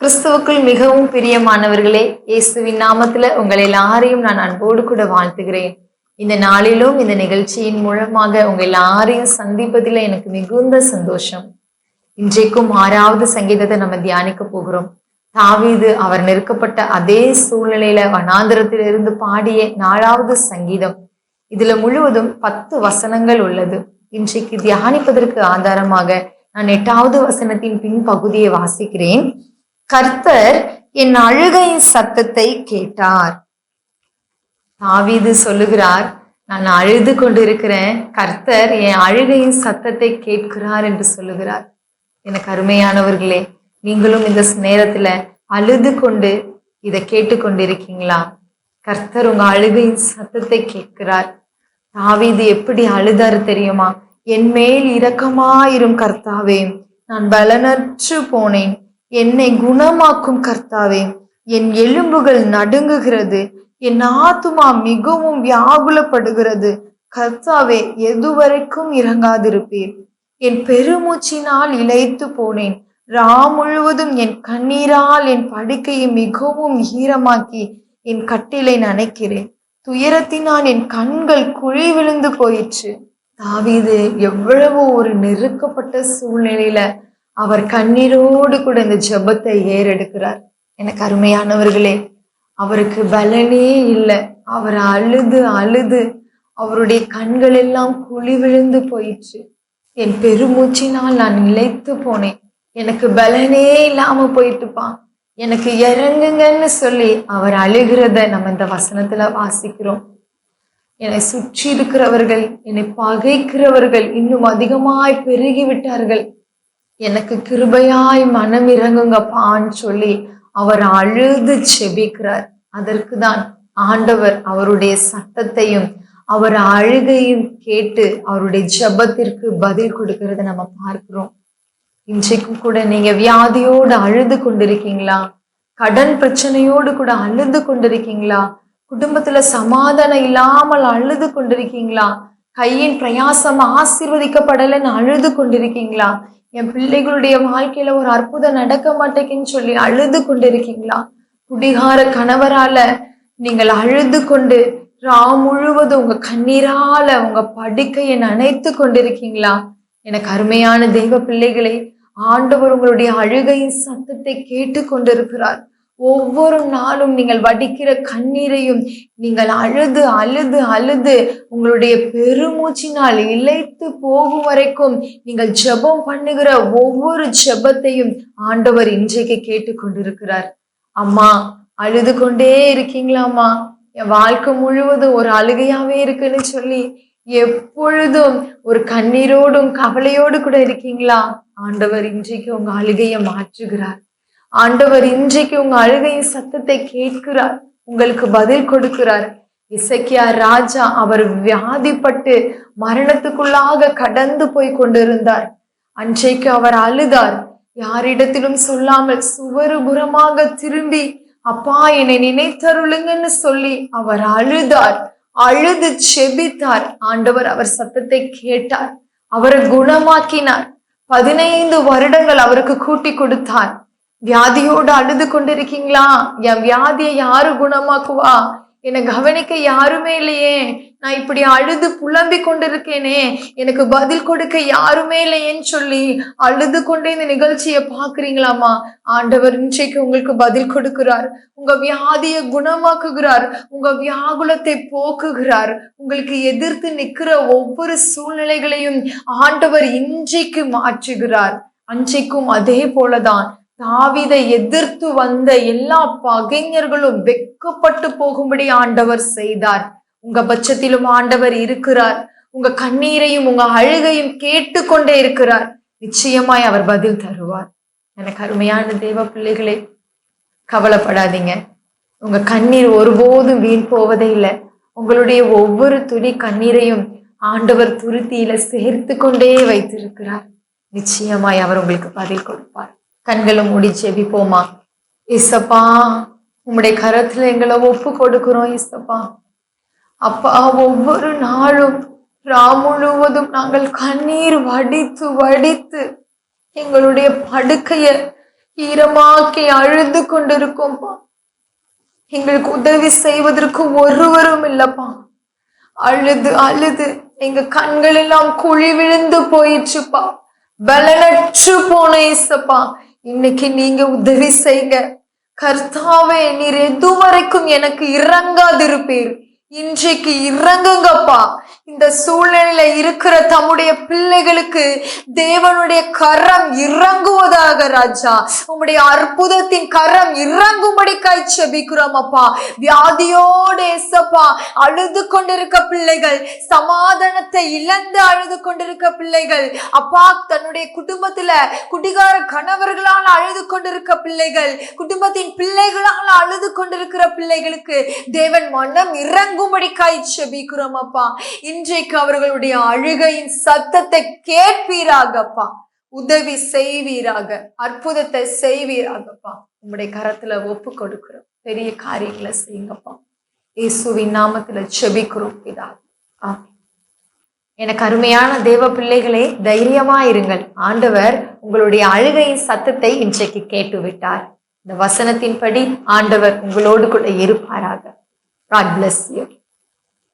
கிறிஸ்துவுக்குள் மிகவும் பிரியமானவர்களே இயேசுவின் நாமத்துல உங்களை எல்லாரையும் நான் அன்போடு கூட வாழ்த்துகிறேன். இந்த நாளிலும் இந்த நிகழ்ச்சியின் மூலமாக உங்க எல்லாரையும் சந்திப்பதில் எனக்கு மிகுந்த சந்தோஷம். இன்றைக்கும் ஆறாவது சங்கீதத்தை நம்ம தியானிக்க போகிறோம். தாவீது அவர் நெருக்கப்பட்ட அதே சூழ்நிலையில வனாந்திரத்திலிருந்து பாடிய நாலாவது சங்கீதம். இதுல முழுவதும் பத்து வசனங்கள் உள்ளது. இன்றைக்கு தியானிப்பதற்கு ஆதாரமாக நான் எட்டாவது வசனத்தின் பின்பகுதியை வாசிக்கிறேன். கர்த்தர் என் அழுகையின் சத்தத்தை கேட்டார். தாவீது சொல்லுகிறார் நான் அழுது கொண்டிருக்கிறேன். கர்த்தர் என் அழுகையின் சத்தத்தை கேட்கிறார் என்று சொல்லுகிறார். எனக்கு அருமையானவர்களே நீங்களும் இந்த நேரத்துல அழுது கொண்டு இதை கேட்டுக்கொண்டிருக்கீங்களா கர்த்தர் உங்க அழுகையின் சத்தத்தை கேட்கிறார். தாவீது எப்படி அழுதாரு தெரியுமா? என் மேல் இரக்கமாயிரும் கர்த்தாவே நான் பலனற்று போனேன். என்னை குணமாக்கும் கர்த்தாவே என் எலும்புகள் நடுங்குகிறது என் ஆத்துமா மிகவும் வியாகுலப்படுகிறது. கர்த்தாவே எதுவரைக்கும் இறங்காதிருப்பீர். என் பெருமூச்சினால் இழைத்து போனேன். ரா முழுவதும் என் கண்ணீரால் என் படுக்கையை மிகவும் ஈரமாக்கி என் கட்டிலை நனைக்கிறேன். துயரத்தினால் என் கண்கள் குழி விழுந்து போயிற்று. தாவீது எவ்வளவோ ஒரு நெருக்கப்பட்ட சூழ்நிலையில அவர் கண்ணீரோடு கூட இந்த ஜெபத்தை ஏறெடுக்கிறார். எனக்கு அருமையானவர்களே அவருக்கு பலனே இல்லை. அவர் அழுது அழுது அவருடைய கண்கள் எல்லாம் குழி விழுந்து போயிற்று. என் பெருமூச்சினால் நான் நிலைத்து போனேன். எனக்கு பலனே இல்லாம போயிட்டுப்பான் எனக்கு இறங்குங்கன்னு சொல்லி அவர் அழுகிறத நம்ம இந்த வசனத்துல வாசிக்கிறோம். என்னை சுற்றி இருக்கிறவர்கள் என்னை பகைக்கிறவர்கள் இன்னும் அதிகமாய் பெருகி விட்டார்கள். எனக்கு கிருபையாய் மனம் இறங்குங்கப்பான்னு சொல்லி அவர் அழுது செபிக்கிறார். அதற்கு தான் ஆண்டவர் அவருடைய சட்டத்தையும் அவர் அழுகையும் கேட்டு அவருடைய ஜெபத்திற்கு பதில் கொடுக்கறத நம்ம பார்க்கிறோம். இன்றைக்கும் கூட நீங்க வியாதியோடு அழுது கொண்டிருக்கீங்களா? கடன் பிரச்சனையோடு கூட அழுது கொண்டிருக்கீங்களா? குடும்பத்துல சமாதானம் இல்லாமல் அழுது கொண்டிருக்கீங்களா? கையின் பிரயாசம் ஆசீர்வதிக்கப்படலைன்னு அழுது கொண்டிருக்கீங்களா? என் பிள்ளைகளுடைய வாழ்க்கையில ஒரு அற்புதம் நடக்க மாட்டேங்குன்னு சொல்லி அழுது கொண்டிருக்கீங்களா? குடிகார கணவரால நீங்கள் அழுது கொண்டு ரா முழுவதும் உங்க கண்ணீரால உங்க படுக்கையை நினைத்து கொண்டிருக்கீங்களா? எனக்கு அருமையான தெய்வ பிள்ளைகளே ஆண்டவர் உங்களுடைய அழுகையின் சத்தத்தை கேட்டு கொண்டிருக்கிறார். ஒவ்வொரு நாளும் நீங்கள் வடிக்கிற கண்ணீரையும் நீங்கள் அழுது அழுது அழுது உங்களுடைய பெருமூச்சினால் இழைத்து போகும் வரைக்கும் நீங்கள் ஜெபம் பண்ணுகிற ஒவ்வொரு ஜெபத்தையும் ஆண்டவர் இன்றைக்கு கேட்டுக்கொண்டிருக்கிறார். அம்மா அழுது கொண்டே இருக்கீங்களாம்மா என் வாழ்க்கை முழுவதும் ஒரு அழுகையாவே இருக்குன்னு சொல்லி எப்பொழுதும் ஒரு கண்ணீரோடும் கவலையோடு கூட இருக்கீங்களா? ஆண்டவர் இன்றைக்கு உங்க அழுகையை மாற்றுகிறார். ஆண்டவர் இன்றைக்கு உங்க அழுகையின் சத்தத்தை கேட்கிறார் உங்களுக்கு பதில் கொடுக்கிறார். இசக்கியா ராஜா அவர் வியாதிப்பட்டு மரணத்துக்குள்ளாக கடந்து போய் கொண்டிருந்தார். அன்றைக்கு அவர் அழுதார். யாரிடத்திலும் சொல்லாமல் சுவருபுறமாக திரும்பி அப்பா என்னை நினைத்தருளுங்கன்னு சொல்லி அவர் அழுதார். அழுது செபித்தார். ஆண்டவர் அவர் சத்தத்தை கேட்டார். அவரை குணமாக்கினார். பதினைந்து வருடங்கள் அவருக்கு கூட்டி கொடுத்தார். வியாதியோடு அழுது கொண்டிருக்கீங்களா? என் வியாதியை யாரு குணமாக்குவா? என்னை கவனிக்க யாருமே இல்லையே. நான் இப்படி அழுது புலம்பி கொண்டிருக்கேனே. எனக்கு பதில் கொடுக்க யாருமே இல்லையேன்னு சொல்லி அழுது கொண்டே இந்த நிகழ்ச்சியை பாக்குறீங்களாமா ஆண்டவர் இன்றைக்கு உங்களுக்கு பதில் கொடுக்கிறார். உங்க வியாதியை குணமாக்குகிறார். உங்க வியாகுலத்தை போக்குகிறார். உங்களுக்கு எதிர்த்து நிக்கிற ஒவ்வொரு சூழ்நிலைகளையும் ஆண்டவர் இன்றைக்கு மாற்றுகிறார். அன்றைக்கும் அதே போலதான். தாவிதை எதிர்த்து வந்த எல்லா பகைஞர்களும் வெக்கப்பட்டு போகும்படி ஆண்டவர் செய்தார். உங்க பட்சத்திலும் ஆண்டவர் இருக்கிறார். உங்க கண்ணீரையும் உங்க அழுகையும் கேட்டுக்கொண்டே இருக்கிறார். நிச்சயமாய் அவர் பதில் தருவார். எனக்கு அருமையான தெய்வ பிள்ளைகளே கவலைப்படாதீங்க. உங்க கண்ணீர் ஒருபோதும் வீண் போவதே இல்லை. உங்களுடைய ஒவ்வொரு துளி கண்ணீரையும் ஆண்டவர் துருத்தியில சேர்த்து கொண்டே வைத்திருக்கிறார். நிச்சயமாய் அவர் உங்களுக்கு பதில் கொடுப்பார். கண்களை மூடி ஜெபிப்போமா. இசப்பா உம்முடைய கரத்துல எங்களை ஒப்பு கொடுக்கிறோம் இசப்பா. அப்பா ஒவ்வொரு நாளும் ரா முழுவதும் நாங்கள் கண்ணீர் வடித்து வடித்து எங்களுடைய படுக்கைய ஈரமாக்கி அழுது கொண்டிருக்கோம்ப்பா. எங்களுக்கு உதவி செய்வதற்கு ஒருவரும் இல்லப்பா. அழுது அழுது எங்க கண்கள் எல்லாம் குழி விழுந்து போயிடுச்சுப்பா. பலனற்று போன இசப்பா. இன்னைக்கு நீங்க உதவி செய்யுங்க கர்த்தாவே நீர் எது வரைக்கும் எனக்கு இறங்காதிருப்பீர் இன்றைக்கு இறங்குங்கப்பா. இந்த சூழ்நிலையில இருக்கிற தம்முடைய பிள்ளைகளுக்கு தேவனுடைய கரம் இறங்குவதாக ராஜா. உம்முடைய அற்புதத்தின் கரம் இறங்கும்படி கை செபிக்கிறோம் அப்பா வியாதியோடு ஏசப்பா அழுது கொண்டிருக்க பிள்ளைகள் சமாதானத்தை இழந்து அழுது கொண்டிருக்க பிள்ளைகள் அப்பா தன்னுடைய குடும்பத்துல குடிகார கணவர்களால் அழுது கொண்டிருக்க பிள்ளைகள் குடும்பத்தின் பிள்ளைகளால் அழுது கொண்டிருக்கிற பிள்ளைகளுக்கு தேவன் மனம் இறங்கும்படி கை செபிக்கிறோம் அப்பா இன்றைக்கு அவர்களுடைய அழுகையின் சத்தத்தை கேட்பீராகப்பா. உதவி செய்வீராக. அற்புதத்தை செய்வீராகப்பா. உங்களுடைய கரத்துல ஒப்பு கொடுக்கிறோம். பெரிய காரியங்களை செய்யுங்கப்பா. இயேசுவின் நாமத்துல செபிக்கிறோம் பிதா. ஆமென். எனக்கு அருமையான தேவ பிள்ளைகளே தைரியமா இருங்கள். ஆண்டவர் உங்களுடைய அழுகையின் சத்தத்தை இன்றைக்கு கேட்டு விட்டார் இந்த வசனத்தின்படி ஆண்டவர் உங்களோடு கூட இருப்பாராக. God bless you.